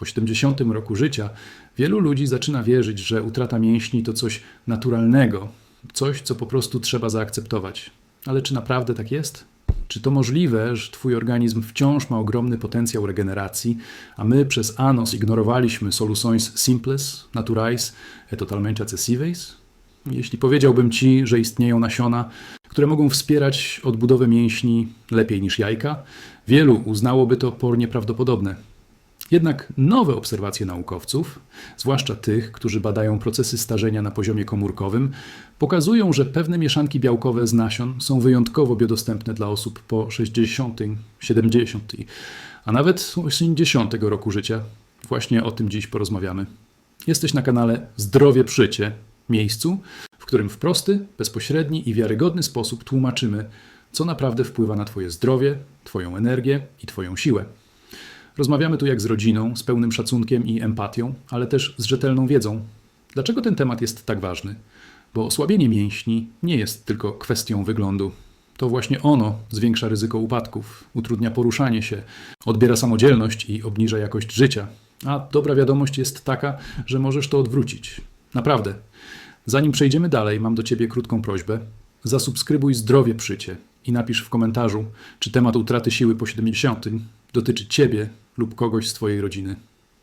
Po 70 roku życia wielu ludzi zaczyna wierzyć, że utrata mięśni to coś naturalnego, coś, co po prostu trzeba zaakceptować. Ale czy naprawdę tak jest? Czy to możliwe, że Twój organizm wciąż ma ogromny potencjał regeneracji, a my przez anos ignorowaliśmy soluções simples, naturais e totalmente acessíveis? Jeśli powiedziałbym Ci, że istnieją nasiona, które mogą wspierać odbudowę mięśni lepiej niż jajka, wielu uznałoby to por nieprawdopodobne. Jednak nowe obserwacje naukowców, zwłaszcza tych, którzy badają procesy starzenia na poziomie komórkowym, pokazują, że pewne mieszanki białkowe z nasion są wyjątkowo biodostępne dla osób po 60, 70, a nawet 80 roku życia. Właśnie o tym dziś porozmawiamy. Jesteś na kanale Zdrowie Przycie, miejscu, w którym w prosty, bezpośredni i wiarygodny sposób tłumaczymy, co naprawdę wpływa na Twoje zdrowie, Twoją energię i Twoją siłę. Rozmawiamy tu jak z rodziną, z pełnym szacunkiem i empatią, ale też z rzetelną wiedzą. Dlaczego ten temat jest tak ważny? Bo osłabienie mięśni nie jest tylko kwestią wyglądu. To właśnie ono zwiększa ryzyko upadków, utrudnia poruszanie się, odbiera samodzielność i obniża jakość życia. A dobra wiadomość jest taka, że możesz to odwrócić. Naprawdę. Zanim przejdziemy dalej, mam do Ciebie krótką prośbę. Zasubskrybuj Zdrowie Przycie i napisz w komentarzu, czy temat utraty siły po 70 dotyczy Ciebie lub kogoś z Twojej rodziny.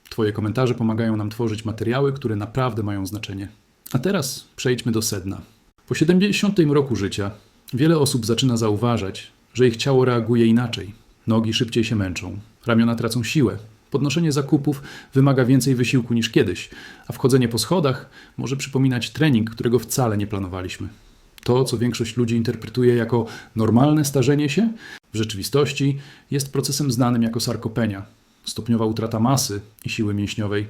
Twoje komentarze pomagają nam tworzyć materiały, które naprawdę mają znaczenie. A teraz przejdźmy do sedna. Po 70 roku życia wiele osób zaczyna zauważać, że ich ciało reaguje inaczej. Nogi szybciej się męczą, ramiona tracą siłę. Podnoszenie zakupów wymaga więcej wysiłku niż kiedyś, a wchodzenie po schodach może przypominać trening, którego wcale nie planowaliśmy. To, co większość ludzi interpretuje jako normalne starzenie się, w rzeczywistości jest procesem znanym jako sarkopenia stopniowa utrata masy i siły mięśniowej.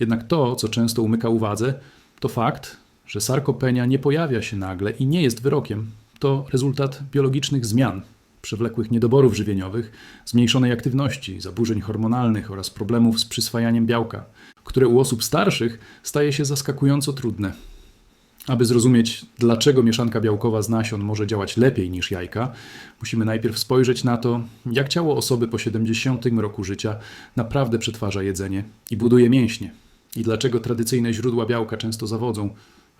Jednak to, co często umyka uwadze, to fakt, że sarkopenia nie pojawia się nagle i nie jest wyrokiem. To rezultat biologicznych zmian, przewlekłych niedoborów żywieniowych, zmniejszonej aktywności, zaburzeń hormonalnych oraz problemów z przyswajaniem białka, które u osób starszych staje się zaskakująco trudne. Aby zrozumieć, dlaczego mieszanka białkowa z nasion może działać lepiej niż jajka, musimy najpierw spojrzeć na to, jak ciało osoby po 70 roku życia naprawdę przetwarza jedzenie i buduje mięśnie, i dlaczego tradycyjne źródła białka często zawodzą.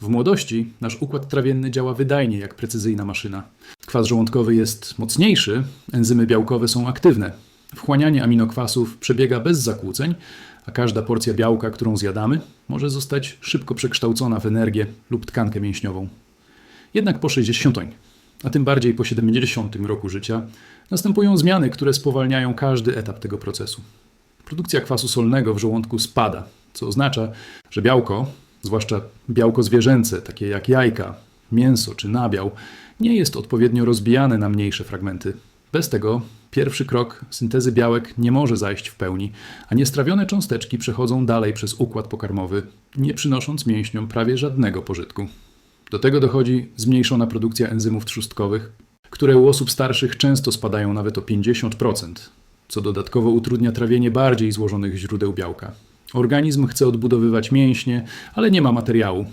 W młodości nasz układ trawienny działa wydajnie jak precyzyjna maszyna. Kwas żołądkowy jest mocniejszy, enzymy białkowe są aktywne. Wchłanianie aminokwasów przebiega bez zakłóceń, a każda porcja białka, którą zjadamy, może zostać szybko przekształcona w energię lub tkankę mięśniową. Jednak po 60, a tym bardziej po 70 roku życia, następują zmiany, które spowalniają każdy etap tego procesu. Produkcja kwasu solnego w żołądku spada, co oznacza, że białko, zwłaszcza białko zwierzęce, takie jak jajka, mięso czy nabiał, nie jest odpowiednio rozbijane na mniejsze fragmenty. Bez tego pierwszy krok syntezy białek nie może zajść w pełni, a niestrawione cząsteczki przechodzą dalej przez układ pokarmowy, nie przynosząc mięśniom prawie żadnego pożytku. Do tego dochodzi zmniejszona produkcja enzymów trzustkowych, które u osób starszych często spadają nawet o 50%, co dodatkowo utrudnia trawienie bardziej złożonych źródeł białka. Organizm chce odbudowywać mięśnie, ale nie ma materiału.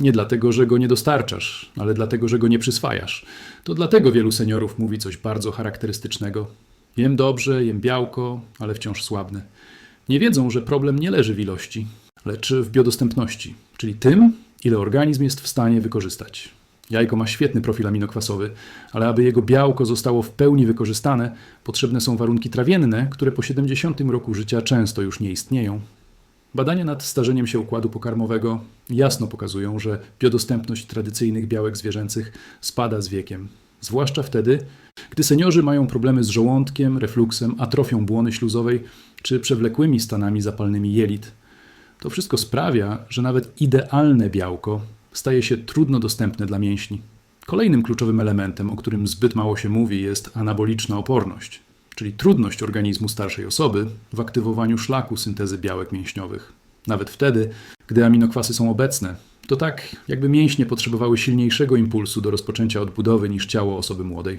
Nie dlatego, że go nie dostarczasz, ale dlatego, że go nie przyswajasz. To dlatego wielu seniorów mówi coś bardzo charakterystycznego. Jem dobrze, jem białko, ale wciąż słabny. Nie wiedzą, że problem nie leży w ilości, lecz w biodostępności, czyli tym, ile organizm jest w stanie wykorzystać. Jajko ma świetny profil aminokwasowy, ale aby jego białko zostało w pełni wykorzystane, potrzebne są warunki trawienne, które po 70 roku życia często już nie istnieją. Badania nad starzeniem się układu pokarmowego jasno pokazują, że biodostępność tradycyjnych białek zwierzęcych spada z wiekiem, zwłaszcza wtedy, gdy seniorzy mają problemy z żołądkiem, refluksem, atrofią błony śluzowej czy przewlekłymi stanami zapalnymi jelit. To wszystko sprawia, że nawet idealne białko staje się trudno dostępne dla mięśni. Kolejnym kluczowym elementem, o którym zbyt mało się mówi, jest anaboliczna oporność czyli trudność organizmu starszej osoby w aktywowaniu szlaku syntezy białek mięśniowych. Nawet wtedy, gdy aminokwasy są obecne, to tak, jakby mięśnie potrzebowały silniejszego impulsu do rozpoczęcia odbudowy niż ciało osoby młodej.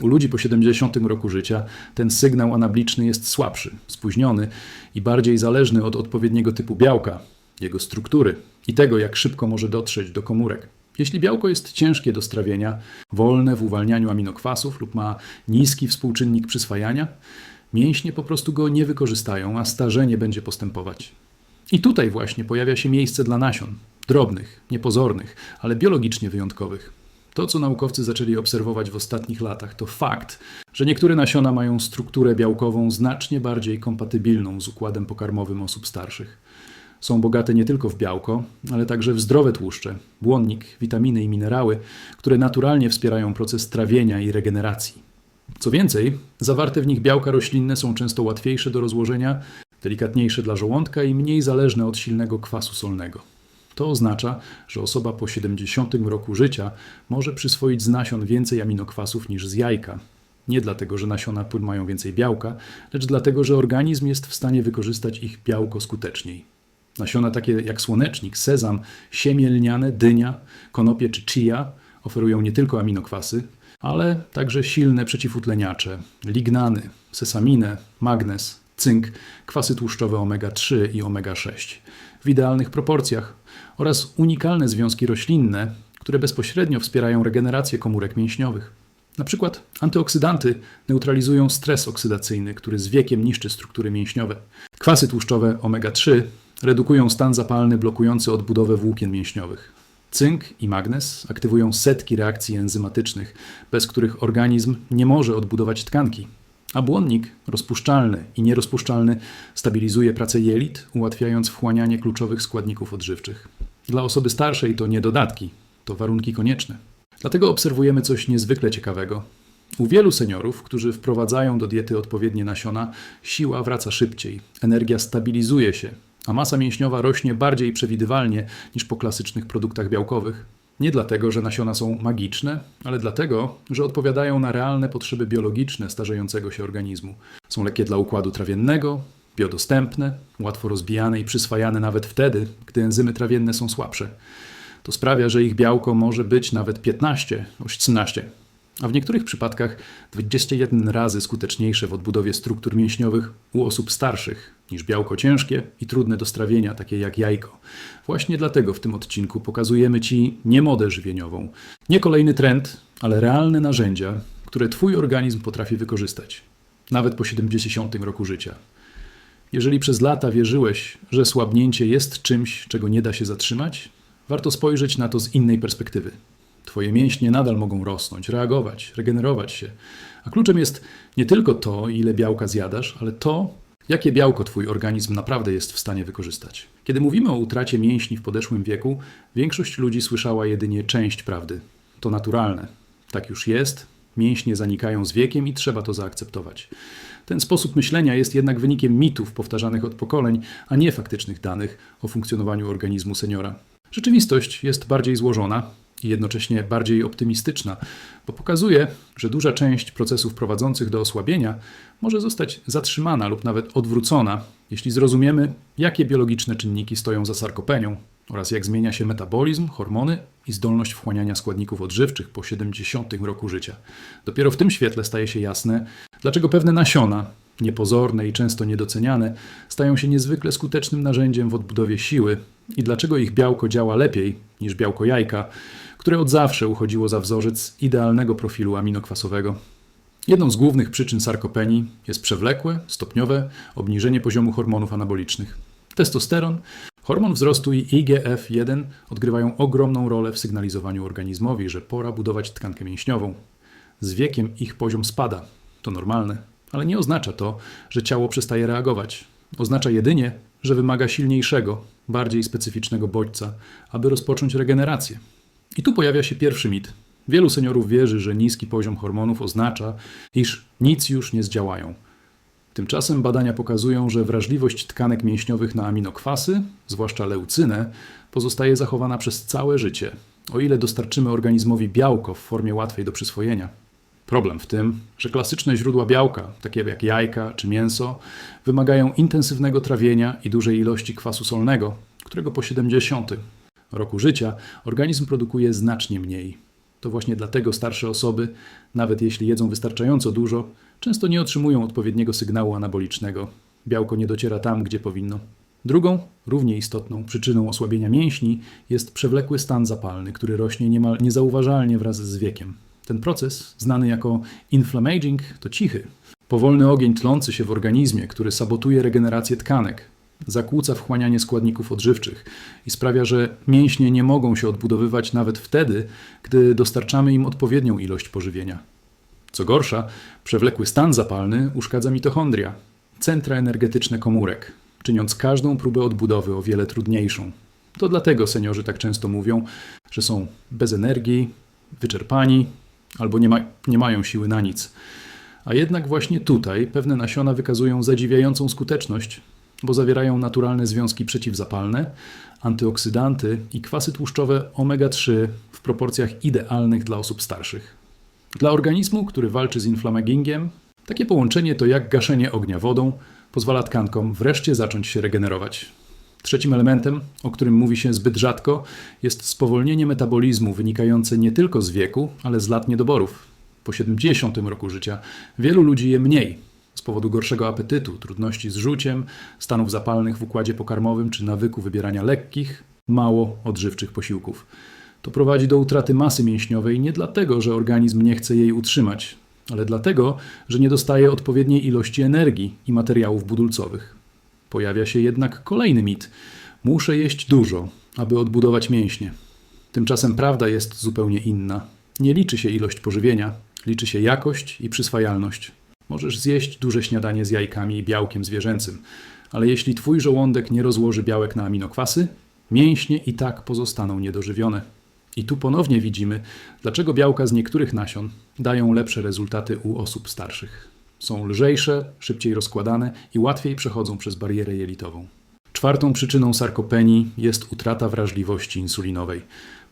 U ludzi po 70 roku życia ten sygnał anabliczny jest słabszy, spóźniony i bardziej zależny od odpowiedniego typu białka, jego struktury i tego, jak szybko może dotrzeć do komórek. Jeśli białko jest ciężkie do strawienia, wolne w uwalnianiu aminokwasów lub ma niski współczynnik przyswajania, Mięśnie po prostu go nie wykorzystają, a starzenie będzie postępować. I tutaj właśnie pojawia się miejsce dla nasion drobnych, niepozornych, ale biologicznie wyjątkowych. To, co naukowcy zaczęli obserwować w ostatnich latach, to fakt, że niektóre nasiona mają strukturę białkową znacznie bardziej kompatybilną z układem pokarmowym osób starszych. Są bogate nie tylko w białko, ale także w zdrowe tłuszcze, błonnik, witaminy i minerały, które naturalnie wspierają proces trawienia i regeneracji. Co więcej, zawarte w nich białka roślinne są często łatwiejsze do rozłożenia, delikatniejsze dla żołądka i mniej zależne od silnego kwasu solnego. To oznacza, że osoba po 70 roku życia może przyswoić z nasion więcej aminokwasów niż z jajka. Nie dlatego, że nasiona mają więcej białka, lecz dlatego, że organizm jest w stanie wykorzystać ich białko skuteczniej. Nasiona takie jak słonecznik, sezam, siemię lniane, dynia, konopie czy chia oferują nie tylko aminokwasy, ale także silne przeciwutleniacze, lignany, sesaminę, magnez, cynk, kwasy tłuszczowe omega-3 i omega-6 w idealnych proporcjach oraz unikalne związki roślinne, które bezpośrednio wspierają regenerację komórek mięśniowych. Na przykład antyoksydanty neutralizują stres oksydacyjny, który z wiekiem niszczy struktury mięśniowe. Kwasy tłuszczowe omega-3 redukują stan zapalny blokujący odbudowę włókien mięśniowych. Cynk i magnez aktywują setki reakcji enzymatycznych, bez których organizm nie może odbudować tkanki. A błonnik, rozpuszczalny i nierozpuszczalny, stabilizuje pracę jelit, ułatwiając wchłanianie kluczowych składników odżywczych. Dla osoby starszej to nie dodatki, to warunki konieczne. Dlatego obserwujemy coś niezwykle ciekawego. U wielu seniorów, którzy wprowadzają do diety odpowiednie nasiona, siła wraca szybciej, energia stabilizuje się, a masa mięśniowa rośnie bardziej przewidywalnie niż po klasycznych produktach białkowych. Nie dlatego, że nasiona są magiczne, ale dlatego, że odpowiadają na realne potrzeby biologiczne starzejącego się organizmu. Są lekkie dla układu trawiennego, biodostępne, łatwo rozbijane i przyswajane nawet wtedy, gdy enzymy trawienne są słabsze. To sprawia, że ich białko może być nawet 15, 18 a w niektórych przypadkach 21 razy skuteczniejsze w odbudowie struktur mięśniowych u osób starszych niż białko ciężkie i trudne do strawienia, takie jak jajko. Właśnie dlatego w tym odcinku pokazujemy Ci nie modę żywieniową, nie kolejny trend, ale realne narzędzia, które Twój organizm potrafi wykorzystać, nawet po 70 roku życia. Jeżeli przez lata wierzyłeś, że słabnięcie jest czymś, czego nie da się zatrzymać, warto spojrzeć na to z innej perspektywy. Twoje mięśnie nadal mogą rosnąć, reagować, regenerować się. A kluczem jest nie tylko to, ile białka zjadasz, ale to, jakie białko Twój organizm naprawdę jest w stanie wykorzystać. Kiedy mówimy o utracie mięśni w podeszłym wieku, większość ludzi słyszała jedynie część prawdy. To naturalne. Tak już jest, mięśnie zanikają z wiekiem i trzeba to zaakceptować. Ten sposób myślenia jest jednak wynikiem mitów powtarzanych od pokoleń, a nie faktycznych danych o funkcjonowaniu organizmu seniora. Rzeczywistość jest bardziej złożona, i jednocześnie bardziej optymistyczna, bo pokazuje, że duża część procesów prowadzących do osłabienia może zostać zatrzymana lub nawet odwrócona, jeśli zrozumiemy, jakie biologiczne czynniki stoją za sarkopenią oraz jak zmienia się metabolizm, hormony i zdolność wchłaniania składników odżywczych po 70 roku życia. Dopiero w tym świetle staje się jasne, dlaczego pewne nasiona, niepozorne i często niedoceniane, stają się niezwykle skutecznym narzędziem w odbudowie siły i dlaczego ich białko działa lepiej niż białko jajka, które od zawsze uchodziło za wzorzec idealnego profilu aminokwasowego. Jedną z głównych przyczyn sarkopenii jest przewlekłe, stopniowe obniżenie poziomu hormonów anabolicznych. Testosteron, hormon wzrostu i IGF-1 odgrywają ogromną rolę w sygnalizowaniu organizmowi, że pora budować tkankę mięśniową. Z wiekiem ich poziom spada. To normalne, ale nie oznacza to, że ciało przestaje reagować. Oznacza jedynie, że wymaga silniejszego, bardziej specyficznego bodźca, aby rozpocząć regenerację. I tu pojawia się pierwszy mit. Wielu seniorów wierzy, że niski poziom hormonów oznacza, iż nic już nie zdziałają. Tymczasem badania pokazują, że wrażliwość tkanek mięśniowych na aminokwasy, zwłaszcza leucynę, pozostaje zachowana przez całe życie, o ile dostarczymy organizmowi białko w formie łatwej do przyswojenia. Problem w tym, że klasyczne źródła białka, takie jak jajka czy mięso, wymagają intensywnego trawienia i dużej ilości kwasu solnego, którego po 70 roku życia organizm produkuje znacznie mniej. To właśnie dlatego starsze osoby, nawet jeśli jedzą wystarczająco dużo, często nie otrzymują odpowiedniego sygnału anabolicznego. Białko nie dociera tam, gdzie powinno. Drugą, równie istotną przyczyną osłabienia mięśni jest przewlekły stan zapalny, który rośnie niemal niezauważalnie wraz z wiekiem. Ten proces, znany jako inflammaging, to cichy, Powolny ogień tlący się w organizmie, który sabotuje regenerację tkanek, zakłóca wchłanianie składników odżywczych i sprawia, że mięśnie nie mogą się odbudowywać nawet wtedy, gdy dostarczamy im odpowiednią ilość pożywienia. Co gorsza, przewlekły stan zapalny uszkadza mitochondria, centra energetyczne komórek, czyniąc każdą próbę odbudowy o wiele trudniejszą. To dlatego seniorzy tak często mówią, że są bez energii, wyczerpani albo nie, ma, nie mają siły na nic. A jednak właśnie tutaj pewne nasiona wykazują zadziwiającą skuteczność, bo zawierają naturalne związki przeciwzapalne, antyoksydanty i kwasy tłuszczowe omega-3 w proporcjach idealnych dla osób starszych. Dla organizmu, który walczy z inflamagingiem, takie połączenie to jak gaszenie ognia wodą, pozwala tkankom wreszcie zacząć się regenerować. Trzecim elementem, o którym mówi się zbyt rzadko, jest spowolnienie metabolizmu wynikające nie tylko z wieku, ale z lat niedoborów. Po 70 roku życia wielu ludzi je mniej z powodu gorszego apetytu, trudności z rzuciem, stanów zapalnych w układzie pokarmowym czy nawyku wybierania lekkich, mało odżywczych posiłków. To prowadzi do utraty masy mięśniowej nie dlatego, że organizm nie chce jej utrzymać, ale dlatego, że nie dostaje odpowiedniej ilości energii i materiałów budulcowych. Pojawia się jednak kolejny mit: muszę jeść dużo, aby odbudować mięśnie. Tymczasem prawda jest zupełnie inna. Nie liczy się ilość pożywienia, liczy się jakość i przyswajalność. Możesz zjeść duże śniadanie z jajkami i białkiem zwierzęcym, ale jeśli twój żołądek nie rozłoży białek na aminokwasy, mięśnie i tak pozostaną niedożywione. I tu ponownie widzimy, dlaczego białka z niektórych nasion dają lepsze rezultaty u osób starszych. Są lżejsze, szybciej rozkładane i łatwiej przechodzą przez barierę jelitową. Czwartą przyczyną sarkopenii jest utrata wrażliwości insulinowej.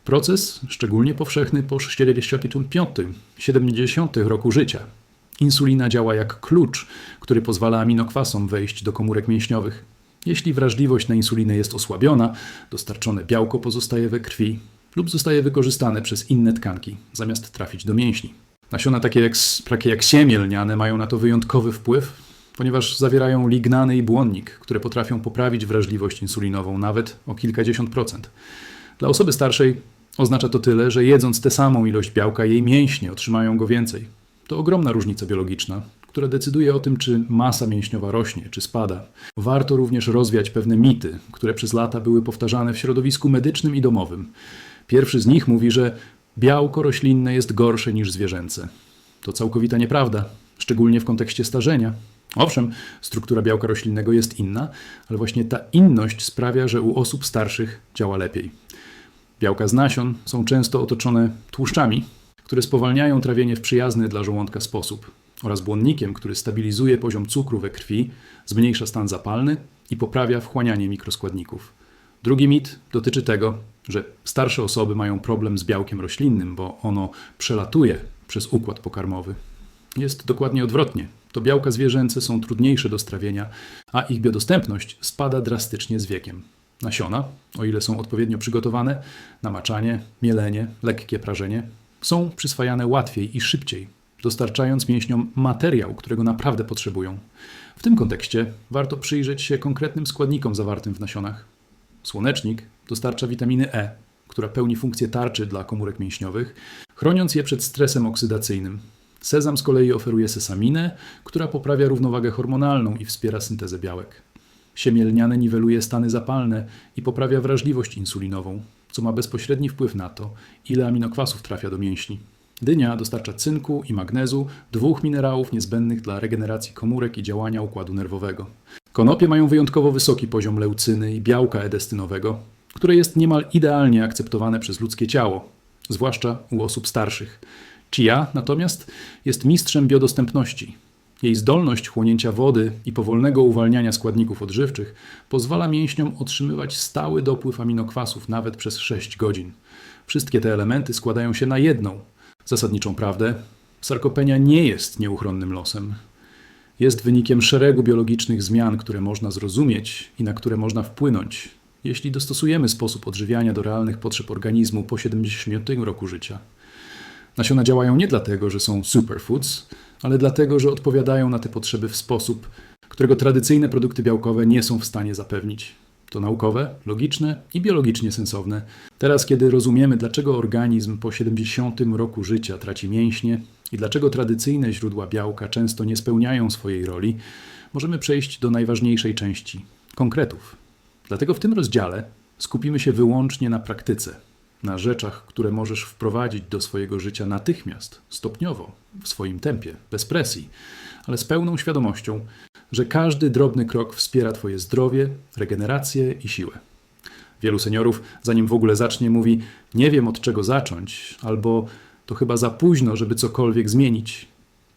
Proces szczególnie powszechny po 45-70 roku życia. Insulina działa jak klucz, który pozwala aminokwasom wejść do komórek mięśniowych. Jeśli wrażliwość na insulinę jest osłabiona, dostarczone białko pozostaje we krwi lub zostaje wykorzystane przez inne tkanki, zamiast trafić do mięśni. Nasiona takie jak, takie jak siemię lniane mają na to wyjątkowy wpływ, ponieważ zawierają lignany i błonnik, które potrafią poprawić wrażliwość insulinową nawet o kilkadziesiąt procent. Dla osoby starszej oznacza to tyle, że jedząc tę samą ilość białka, jej mięśnie otrzymają go więcej. To ogromna różnica biologiczna, która decyduje o tym, czy masa mięśniowa rośnie, czy spada. Warto również rozwiać pewne mity, które przez lata były powtarzane w środowisku medycznym i domowym. Pierwszy z nich mówi, że białko roślinne jest gorsze niż zwierzęce. To całkowita nieprawda, szczególnie w kontekście starzenia. Owszem, struktura białka roślinnego jest inna, ale właśnie ta inność sprawia, że u osób starszych działa lepiej. Białka z nasion są często otoczone tłuszczami, które spowalniają trawienie w przyjazny dla żołądka sposób, oraz błonnikiem, który stabilizuje poziom cukru we krwi, zmniejsza stan zapalny i poprawia wchłanianie mikroskładników. Drugi mit dotyczy tego, że starsze osoby mają problem z białkiem roślinnym, bo ono przelatuje przez układ pokarmowy. Jest dokładnie odwrotnie. To białka zwierzęce są trudniejsze do strawienia, a ich biodostępność spada drastycznie z wiekiem. Nasiona, o ile są odpowiednio przygotowane, namaczanie, mielenie, lekkie prażenie, są przyswajane łatwiej i szybciej, dostarczając mięśniom materiał, którego naprawdę potrzebują. W tym kontekście warto przyjrzeć się konkretnym składnikom zawartym w nasionach. Słonecznik dostarcza witaminy E, która pełni funkcję tarczy dla komórek mięśniowych, chroniąc je przed stresem oksydacyjnym. Sezam z kolei oferuje sesaminę, która poprawia równowagę hormonalną i wspiera syntezę białek. Siemię lniane niweluje stany zapalne i poprawia wrażliwość insulinową, co ma bezpośredni wpływ na to, ile aminokwasów trafia do mięśni. Dynia dostarcza cynku i magnezu, dwóch minerałów niezbędnych dla regeneracji komórek i działania układu nerwowego. Konopie mają wyjątkowo wysoki poziom leucyny i białka edestynowego, które jest niemal idealnie akceptowane przez ludzkie ciało, zwłaszcza u osób starszych. Chia natomiast jest mistrzem biodostępności. Jej zdolność chłonięcia wody i powolnego uwalniania składników odżywczych pozwala mięśniom otrzymywać stały dopływ aminokwasów nawet przez 6 godzin. Wszystkie te elementy składają się na jedną, zasadniczą prawdę. Sarkopenia nie jest nieuchronnym losem. Jest wynikiem szeregu biologicznych zmian, które można zrozumieć i na które można wpłynąć, jeśli dostosujemy sposób odżywiania do realnych potrzeb organizmu po 70 roku życia. Nasiona działają nie dlatego, że są superfoods, ale dlatego, że odpowiadają na te potrzeby w sposób, którego tradycyjne produkty białkowe nie są w stanie zapewnić. To naukowe, logiczne i biologicznie sensowne. Teraz, kiedy rozumiemy, dlaczego organizm po 70 roku życia traci mięśnie i dlaczego tradycyjne źródła białka często nie spełniają swojej roli, możemy przejść do najważniejszej części konkretów. Dlatego w tym rozdziale skupimy się wyłącznie na praktyce, na rzeczach, które możesz wprowadzić do swojego życia natychmiast, stopniowo, w swoim tempie, bez presji, ale z pełną świadomością, że każdy drobny krok wspiera Twoje zdrowie, regenerację i siłę. Wielu seniorów, zanim w ogóle zacznie, mówi: Nie wiem od czego zacząć, albo to chyba za późno, żeby cokolwiek zmienić.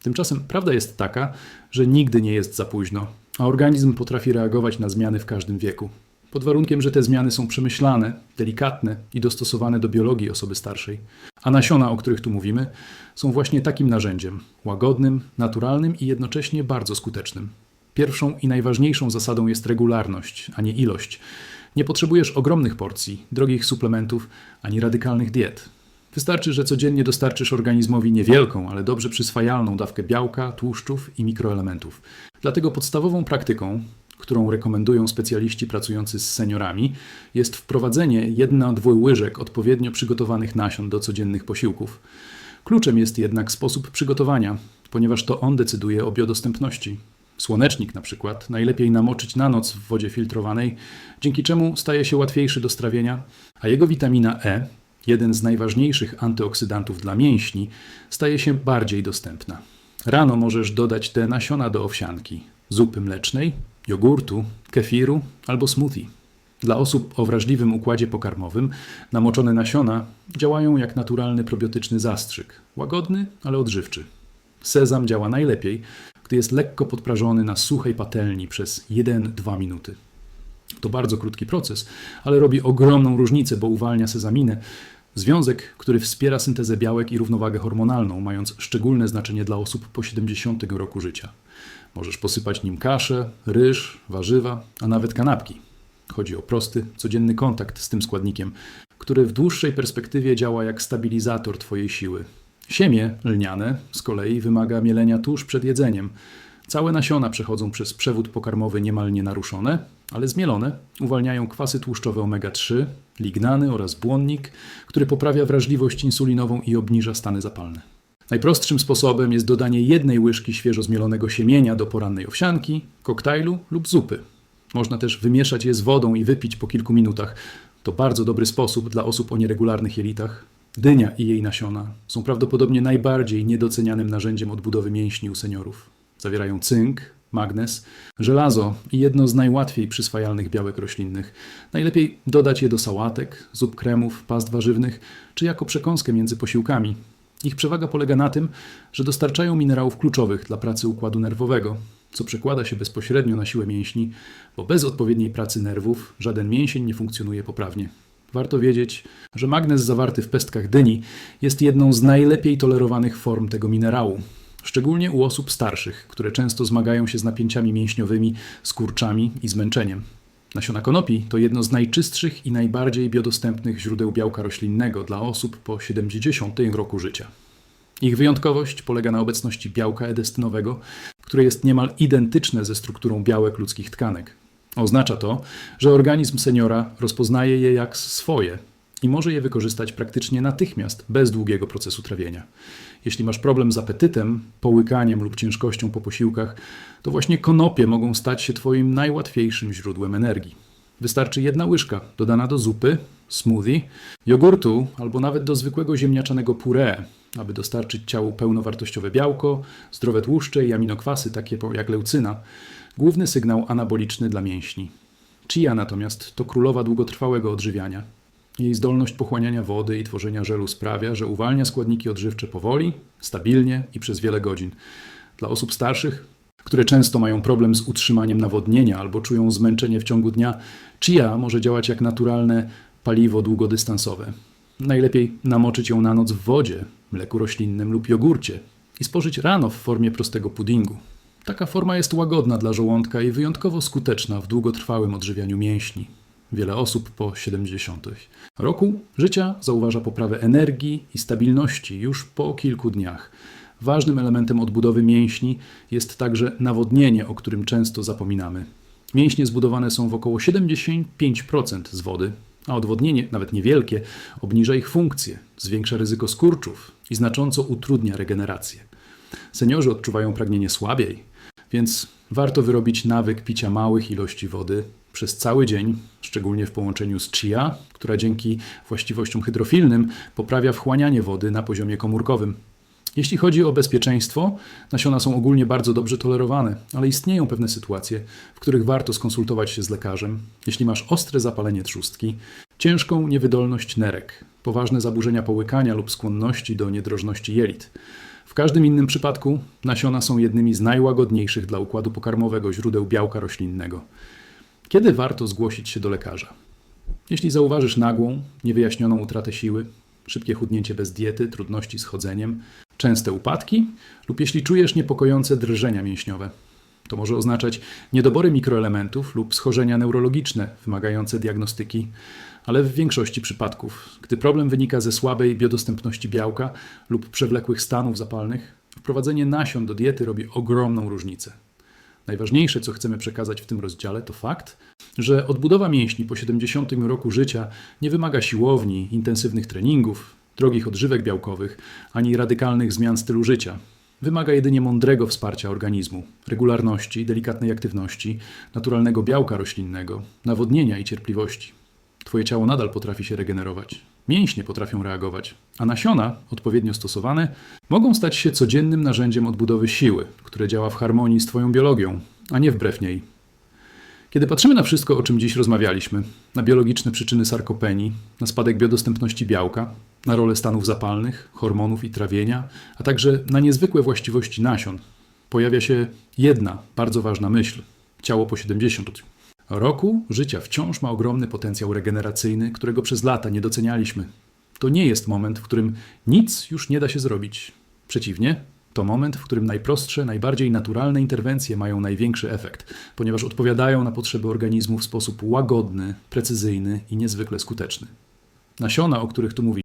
Tymczasem prawda jest taka, że nigdy nie jest za późno, a organizm potrafi reagować na zmiany w każdym wieku. Pod warunkiem, że te zmiany są przemyślane, delikatne i dostosowane do biologii osoby starszej. A nasiona, o których tu mówimy, są właśnie takim narzędziem łagodnym, naturalnym i jednocześnie bardzo skutecznym. Pierwszą i najważniejszą zasadą jest regularność, a nie ilość. Nie potrzebujesz ogromnych porcji, drogich suplementów ani radykalnych diet. Wystarczy, że codziennie dostarczysz organizmowi niewielką, ale dobrze przyswajalną dawkę białka, tłuszczów i mikroelementów. Dlatego podstawową praktyką, którą rekomendują specjaliści pracujący z seniorami, jest wprowadzenie jedna-dwu łyżek odpowiednio przygotowanych nasion do codziennych posiłków. Kluczem jest jednak sposób przygotowania, ponieważ to on decyduje o biodostępności. Słonecznik na przykład najlepiej namoczyć na noc w wodzie filtrowanej, dzięki czemu staje się łatwiejszy do strawienia, a jego witamina E, jeden z najważniejszych antyoksydantów dla mięśni, staje się bardziej dostępna. Rano możesz dodać te nasiona do owsianki, zupy mlecznej, jogurtu, kefiru albo smoothie. Dla osób o wrażliwym układzie pokarmowym namoczone nasiona działają jak naturalny probiotyczny zastrzyk, łagodny, ale odżywczy. Sezam działa najlepiej, gdy jest lekko podprażony na suchej patelni przez 1-2 minuty. To bardzo krótki proces, ale robi ogromną różnicę, bo uwalnia sezaminę, związek, który wspiera syntezę białek i równowagę hormonalną, mając szczególne znaczenie dla osób po 70 roku życia. Możesz posypać nim kaszę, ryż, warzywa, a nawet kanapki. Chodzi o prosty, codzienny kontakt z tym składnikiem, który w dłuższej perspektywie działa jak stabilizator Twojej siły. Siemię lniane z kolei wymaga mielenia tuż przed jedzeniem. Całe nasiona przechodzą przez przewód pokarmowy niemal nienaruszone, ale zmielone uwalniają kwasy tłuszczowe omega-3, lignany oraz błonnik, który poprawia wrażliwość insulinową i obniża stany zapalne. Najprostszym sposobem jest dodanie jednej łyżki świeżo zmielonego siemienia do porannej owsianki, koktajlu lub zupy. Można też wymieszać je z wodą i wypić po kilku minutach. To bardzo dobry sposób dla osób o nieregularnych jelitach. Dynia i jej nasiona są prawdopodobnie najbardziej niedocenianym narzędziem odbudowy mięśni u seniorów. Zawierają cynk, magnez, żelazo i jedno z najłatwiej przyswajalnych białek roślinnych. Najlepiej dodać je do sałatek, zup kremów, past warzywnych czy jako przekąskę między posiłkami. Ich przewaga polega na tym, że dostarczają minerałów kluczowych dla pracy układu nerwowego, co przekłada się bezpośrednio na siłę mięśni, bo bez odpowiedniej pracy nerwów żaden mięsień nie funkcjonuje poprawnie. Warto wiedzieć, że magnez zawarty w pestkach dyni jest jedną z najlepiej tolerowanych form tego minerału, szczególnie u osób starszych, które często zmagają się z napięciami mięśniowymi, skurczami i zmęczeniem. Nasiona konopi to jedno z najczystszych i najbardziej biodostępnych źródeł białka roślinnego dla osób po 70 roku życia. Ich wyjątkowość polega na obecności białka edestynowego, które jest niemal identyczne ze strukturą białek ludzkich tkanek. Oznacza to, że organizm seniora rozpoznaje je jak swoje i może je wykorzystać praktycznie natychmiast, bez długiego procesu trawienia. Jeśli masz problem z apetytem, połykaniem lub ciężkością po posiłkach, to właśnie konopie mogą stać się Twoim najłatwiejszym źródłem energii. Wystarczy jedna łyżka dodana do zupy, smoothie, jogurtu albo nawet do zwykłego ziemniaczanego puree, aby dostarczyć ciału pełnowartościowe białko, zdrowe tłuszcze i aminokwasy takie jak leucyna, główny sygnał anaboliczny dla mięśni. Chia natomiast to królowa długotrwałego odżywiania. Jej zdolność pochłaniania wody i tworzenia żelu sprawia, że uwalnia składniki odżywcze powoli, stabilnie i przez wiele godzin. Dla osób starszych, które często mają problem z utrzymaniem nawodnienia albo czują zmęczenie w ciągu dnia, chia może działać jak naturalne paliwo długodystansowe. Najlepiej namoczyć ją na noc w wodzie, mleku roślinnym lub jogurcie i spożyć rano w formie prostego puddingu. Taka forma jest łagodna dla żołądka i wyjątkowo skuteczna w długotrwałym odżywianiu mięśni. Wiele osób po 70 roku życia zauważa poprawę energii i stabilności już po kilku dniach. Ważnym elementem odbudowy mięśni jest także nawodnienie, o którym często zapominamy. Mięśnie zbudowane są w około 75% z wody, a odwodnienie, nawet niewielkie, obniża ich funkcję, zwiększa ryzyko skurczów i znacząco utrudnia regenerację. Seniorzy odczuwają pragnienie słabiej, więc warto wyrobić nawyk picia małych ilości wody przez cały dzień, szczególnie w połączeniu z chia, która dzięki właściwościom hydrofilnym poprawia wchłanianie wody na poziomie komórkowym. Jeśli chodzi o bezpieczeństwo, nasiona są ogólnie bardzo dobrze tolerowane, ale istnieją pewne sytuacje, w których warto skonsultować się z lekarzem, jeśli masz ostre zapalenie trzustki, ciężką niewydolność nerek, poważne zaburzenia połykania lub skłonności do niedrożności jelit. W każdym innym przypadku nasiona są jednymi z najłagodniejszych dla układu pokarmowego źródeł białka roślinnego. Kiedy warto zgłosić się do lekarza? Jeśli zauważysz nagłą, niewyjaśnioną utratę siły, szybkie chudnięcie bez diety, trudności z chodzeniem, częste upadki lub jeśli czujesz niepokojące drżenia mięśniowe. To może oznaczać niedobory mikroelementów lub schorzenia neurologiczne wymagające diagnostyki, ale w większości przypadków, gdy problem wynika ze słabej biodostępności białka lub przewlekłych stanów zapalnych, wprowadzenie nasion do diety robi ogromną różnicę. Najważniejsze, co chcemy przekazać w tym rozdziale, to fakt, że odbudowa mięśni po 70 roku życia nie wymaga siłowni, intensywnych treningów, drogich odżywek białkowych ani radykalnych zmian stylu życia. Wymaga jedynie mądrego wsparcia organizmu, regularności, delikatnej aktywności, naturalnego białka roślinnego, nawodnienia i cierpliwości. Twoje ciało nadal potrafi się regenerować. Mięśnie potrafią reagować, a nasiona, odpowiednio stosowane, mogą stać się codziennym narzędziem odbudowy siły, które działa w harmonii z Twoją biologią, a nie wbrew niej. Kiedy patrzymy na wszystko, o czym dziś rozmawialiśmy, na biologiczne przyczyny sarkopenii, na spadek biodostępności białka, na rolę stanów zapalnych, hormonów i trawienia, a także na niezwykłe właściwości nasion, pojawia się jedna bardzo ważna myśl: ciało po 70 roku życia wciąż ma ogromny potencjał regeneracyjny, którego przez lata nie docenialiśmy. To nie jest moment, w którym nic już nie da się zrobić. Przeciwnie, to moment, w którym najprostsze, najbardziej naturalne interwencje mają największy efekt, ponieważ odpowiadają na potrzeby organizmu w sposób łagodny, precyzyjny i niezwykle skuteczny. Nasiona, o których tu mówię,